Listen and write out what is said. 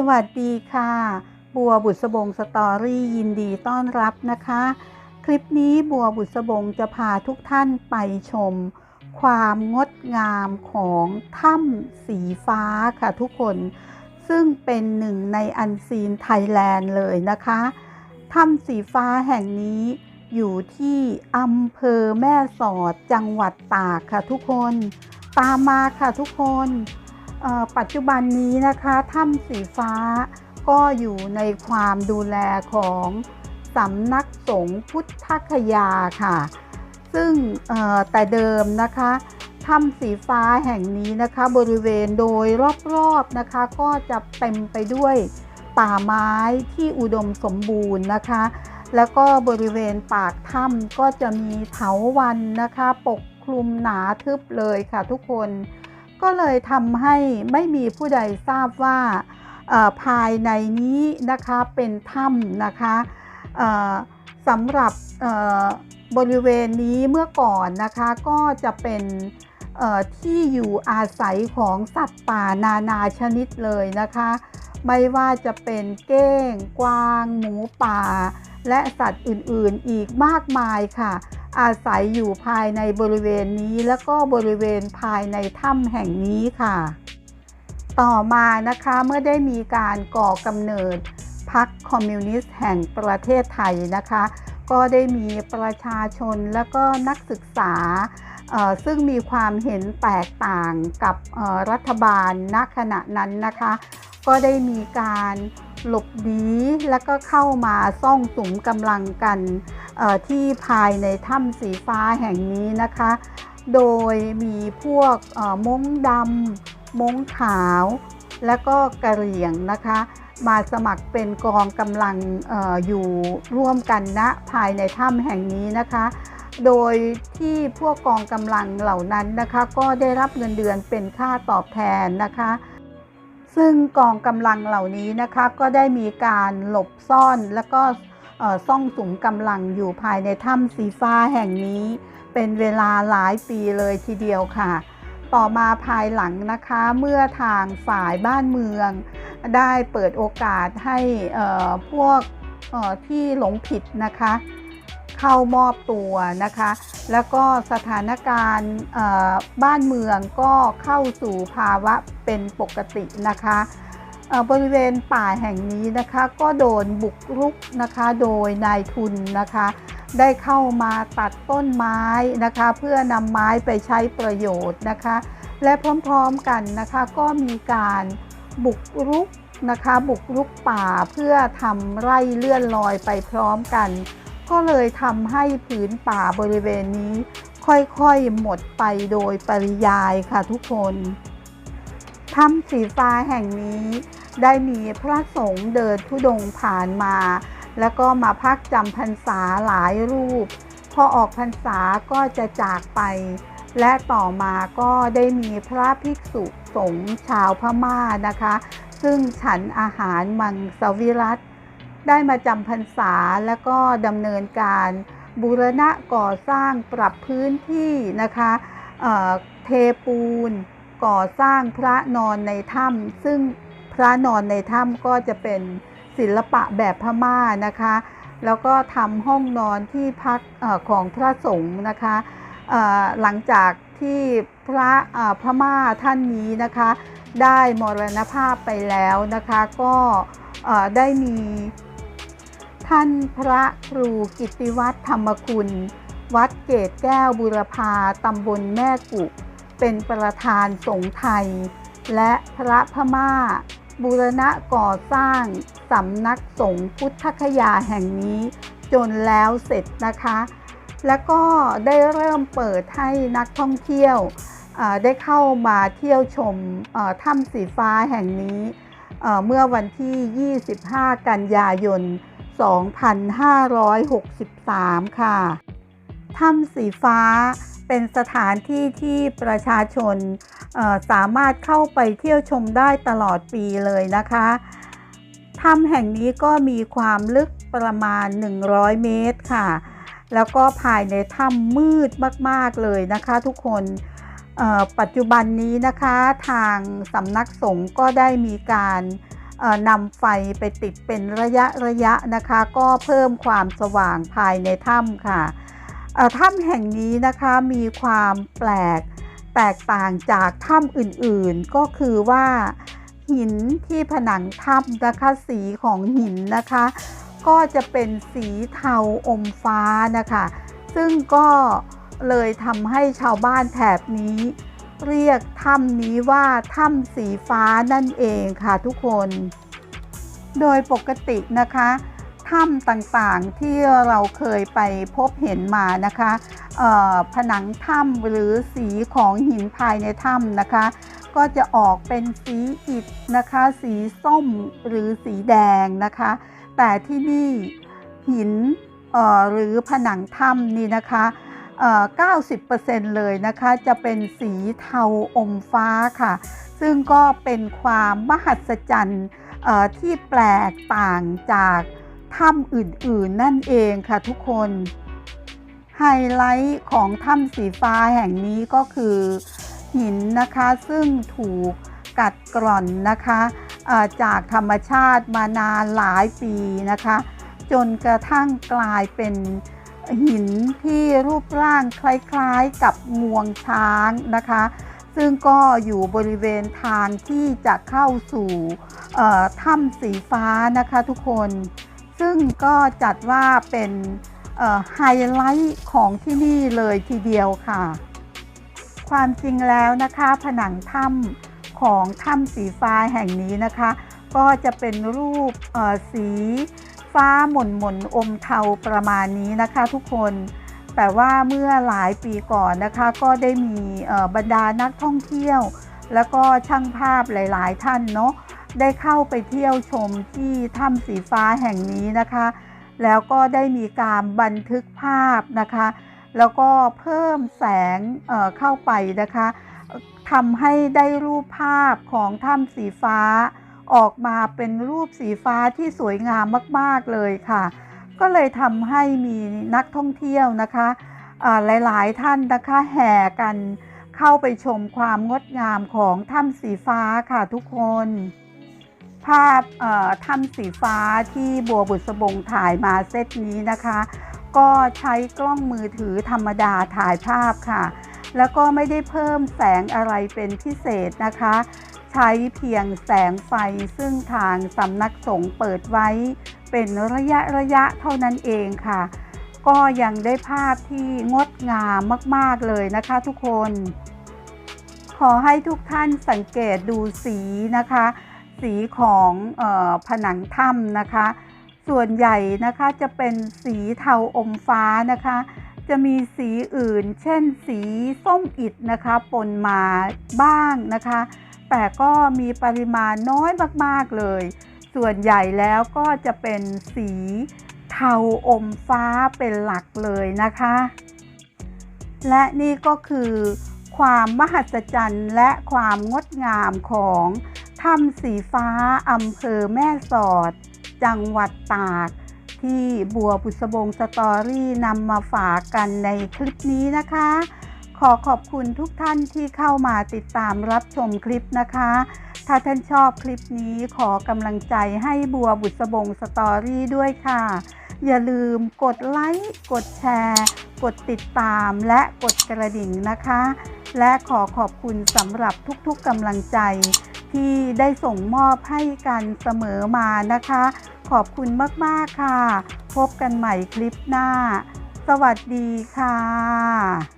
สวัสดีค่ะ บัวบุษบงสตอรี่ยินดีต้อนรับนะคะ คลิปนี้บัวบุษบงจะพาทุกท่านไปชม ความงดงามของถ้ำสีฟ้าค่ะทุกคน ซึ่งเป็นหนึ่งในอันซีนไทยแลนด์เลยนะคะถ้ำสีฟ้าแห่งนี้อยู่ที่อำเภอแม่สอดจังหวัดตากค่ะทุกคน ตามมาค่ะทุกคน ปัจจุบันนี้นะคะถ้ำสีฟ้าก็อยู่ในความดูแลของสำนักสงฆ์พุทธคยาค่ะ ซึ่งแต่เดิมนะคะถ้ำสีฟ้าแห่งนี้นะคะบริเวณโดยรอบๆนะคะ ก็จะเต็มไปด้วยป่าไม้ที่อุดมสมบูรณ์นะคะ แล้วก็บริเวณปากถ้ำก็จะมีเถาวันนะคะ ปกคลุมหนาทึบเลยค่ะทุกคน ก็เลยทำให้ไม่มีผู้ใดทราบว่าภายในนี้นะคะเป็นถ้ำนะคะสำหรับบริเวณนี้เมื่อก่อนนะคะก็จะเป็นที่อยู่อาศัยของสัตว์ป่านานาชนิดเลยนะคะ ไม่ว่าจะเป็นเก้ง กวาง หมูป่า และสัตว์อื่นๆอีกมากมายค่ะ อาศัยอยู่ภายในบริเวณนี้แล้วก็บริเวณภายในถ้ำแห่งนี้ค่ะ ต่อมานะคะเมื่อได้มีการก่อกำเนิดพรรคคอมมิวนิสต์แห่งประเทศไทยนะคะ ก็ได้มีประชาชนและก็นักศึกษาซึ่งมีความเห็นแตกต่างกับรัฐบาลณขณะนั้นนะคะ ก็ได้มีการหลบหนีและก็เข้ามาซ่องสุมกำลังกัน ที่ภายในถ้ำสีฟ้าแห่งนี้นะคะ โดยมีพวกม้งดำม้งขาว และก็กระเหรี่ยงนะคะ มาสมัครเป็นกองกำลังอออยู่ร่วมกันณภายในถ้ำแห่งนี้นะคะ โดยที่พวกกองกำลังเหล่านั้นนะคะ ก็ได้รับเงินเดือนเป็นค่าตอบแทนนะคะซึ่งกองกำลังเหล่านี้นะคะก็ได้มีการหลบซ่อนแล้วก็ ซ่องสุมกำลังอยู่ภายในถ้ำสีฟ้าแห่งนี้ เป็นเวลาหลายปีเลยทีเดียวค่ะ ต่อมาภายหลังนะคะเมื่อทางฝ่ายบ้านเมือง ได้เปิดโอกาสให้พวกที่หลงผิดนะคะ เข้ามอบตัวนะคะ แล้วก็สถานการณ์บ้านเมืองก็เข้าสู่ภาวะเป็นปกตินะคะ บริเวณป่าแห่งนี้นะคะก็โดนบุกรุกนะคะโดยนายทุนนะคะ ได้เข้ามาตัดต้นไม้นะคะ เพื่อนำไม้ไปใช้ประโยชน์นะคะ และพร้อมๆกันนะคะก็มีการบุกรุกนะคะบุกรุกป่าเพื่อทำไร่เลื่อนลอยไปพร้อมกัน ก็เลยทำให้ผืนป่าบริเวณนี้ ค่อยๆหมดไปโดยปริยายค่ะทุกคนถ้ำสีฟ้าแห่งนี้ ได้มีพระสงฆ์เดินทุดงค์ผ่านมา แล้วก็มาพักจำพรรษาหลายรูป พอออกพรรษาก็จะจากไป และต่อมาก็ได้มีพระภิกษุสงฆ์ชาวพม่านะคะ ซึ่งฉันอาหารมังสวิรัตได้มาจำพรรษาแล้วก็ดำเนินการบูรณะก่อสร้างปรับพื้นที่นะคะเเทปูน ก่อสร้างพระนอนในถ้ำซึ่ง ระนอนในถ้ำก็จะเป็นศิลปะแบบพม่านะคะ แล้วก็ทำห้องนอนที่พักอของพระสงฆ์นะคะหลังจากที่พระเอ่อพม่าท่านนี้นะคะ ได้มรณภาพไปแล้วนะคะ ก็ได้มีท่านพระครูกิติวัฒน์ธรรมคุณ วัดเกตแก้วบุรพาตำบลแม่กุ เป็นประธานสงฆ์ไทย และพระพม่า บูรณะก่อสร้างสำนักสงฆ์พุทธคยาแห่งนี้จนแล้วเสร็จนะคะ แล้วก็ได้เริ่มเปิดให้นักท่องเที่ยวได้เข้ามาเที่ยวชมถ้ำสีฟ้าแห่งนี้เมื่อวันที่ 25 กันยายน 2563 ค่ะ ถ้ำสีฟ้า เป็นสถานที่ที่ประชาชนสามารถเข้าไปเที่ยวชมได้ตลอดปีเลยนะคะถ้ำแห่งนี้ก็มีความลึกประมาณ 100 เมตรค่ะ แล้วก็ภายในถ้ำมืดมาก ๆ เลยนะคะ ทุกคนปัจจุบันนี้นะคะทางสำนักสงฆ์ก็ได้มีการนำไฟไปติดเป็นระยะระยะนะคะ ก็เพิ่มความสว่างภายในถ้ำค่ะ ถ้ำแห่งนี้นะคะมีความแปลกแตกต่างจากถ้ำอื่นๆ ก็คือว่าหินที่ผนังถ้ำนะคะสีของหินนะคะ ก็จะเป็นสีเทาอมฟ้านะคะ ซึ่งก็เลยทำให้ชาวบ้านแถบนี้ เรียกถ้ำนี้ว่าถ้ำสีฟ้านั่นเองค่ะทุกคน โดยปกตินะคะ ถ้ำต่างๆที่เราเคยไปพบเห็นมานะคะผนังถ้ำหรือสีของหินภายในถ้ำนะคะ ก็จะออกเป็นสีอิฐนะคะ สีส้มหรือสีแดงนะคะ แต่ที่นี่หินหรือผนังถ้ำนี่นะคะเอ่อ90%เลยนะคะจะเป็นสีเทาอมฟ้าค่ะ ซึ่งก็เป็นความมหัศจรรย์ที่แปลกต่างจาก ถ้ำอื่นๆ นั่นเองค่ะทุกคน ไฮไลท์ของถ้ำสีฟ้าแห่งนี้ก็คือ หินนะคะซึ่งถูกกัดกร่อนนะคะจากธรรมชาติมานานหลายปีนะคะ จนกระทั่งกลายเป็นหินที่รูปร่างคล้ายๆกับงวงช้างนะคะ ซึ่งก็อยู่บริเวณทางที่จะเข้าสู่ถ้ำสีฟ้านะคะทุกคน ซึ่งก็จัดว่าเป็นไฮไลท์ของที่นี่เลยทีเดียวค่ะ ความจริงแล้วนะคะผนังถ้ำของถ้ำสีฟ้าแห่งนี้นะคะ ก็จะเป็นรูปสีฟ้าหม่นหม่นๆอมเทาประมาณนี้นะคะทุกคนแต่ว่าเมื่อหลายปีก่อนนะคะ ก็ได้มีบรรดานักท่องเที่ยว แล้วก็ช่างภาพหลาย ๆ ท่านเนาะ ได้เข้าไปเที่ยวชมที่ถ้ำสีฟ้าแห่งนี้นะคะ แล้วก็ได้มีการบันทึกภาพนะคะ แล้วก็เพิ่มแสงเเข้าไปนะคะทำให้ได้รูปภาพของถ้ำสีฟ้า ออกมาเป็นรูปสีฟ้าที่สวยงามมาก ๆ เลยค่ะ ก็เลยทำให้มีนักท่องเที่ยวนะคะอ่าหลาย ๆ ท่านนะคะแห่กันเข้าไปชมความงดงามของถ้ำสีฟ้าค่ะทุกคน ภาพเอ่อถ้ำสีฟ้าที่บัวบุษบงถ่ายมาเซตนี้นะคะ ก็ใช้กล้องมือถือธรรมดาถ่ายภาพค่ะ แล้วก็ไม่ได้เพิ่มแสงอะไรเป็นพิเศษนะคะ ใช้เพียงแสงไฟซึ่งทางสำนักสงฆ์เปิดไว้เป็นระยะระยะเท่านั้นเองค่ะ ก็ยังได้ภาพที่งดงามมาก ๆ เลยนะคะทุกคน ขอให้ทุกท่านสังเกตดูสีนะคะ สีของออผนังถ้ำนะคะ ส่วนใหญ่นะคะจะเป็นสีเทาอมฟ้านะคะ จะมีสีอื่น เช่น สีส้มอิฐนะคะปนมาบ้างนะคะ แต่ก็มีปริมาณน้อยมากๆเลย ส่วนใหญ่แล้วก็จะเป็นสีเทาอมฟ้าเป็นหลักเลยนะคะ และนี่ก็คือความมหัศจรรย์และความงดงามของ ถ้ำสีฟ้าอำเภอแม่สอด จังหวัดตาก ที่บัวบุษบงสตอรี่นำมาฝากกันในคลิปนี้นะคะ ขอขอบคุณทุกท่านที่เข้ามาติดตามรับชมคลิปนะคะ ถ้าท่านชอบคลิปนี้ขอกำลังใจให้บัวบุษบงสตอรี่ด้วยค่ะ อย่าลืมกดไลค์ กดแชร์ กดติดตามและกดกระดิ่งนะคะ และขอขอบคุณสำหรับทุกๆกำลังใจ ที่ได้ส่งมอบให้กันเสมอมานะคะ ขอบคุณมาก ๆ ค่ะ พบกันใหม่คลิปหน้า สวัสดีค่ะ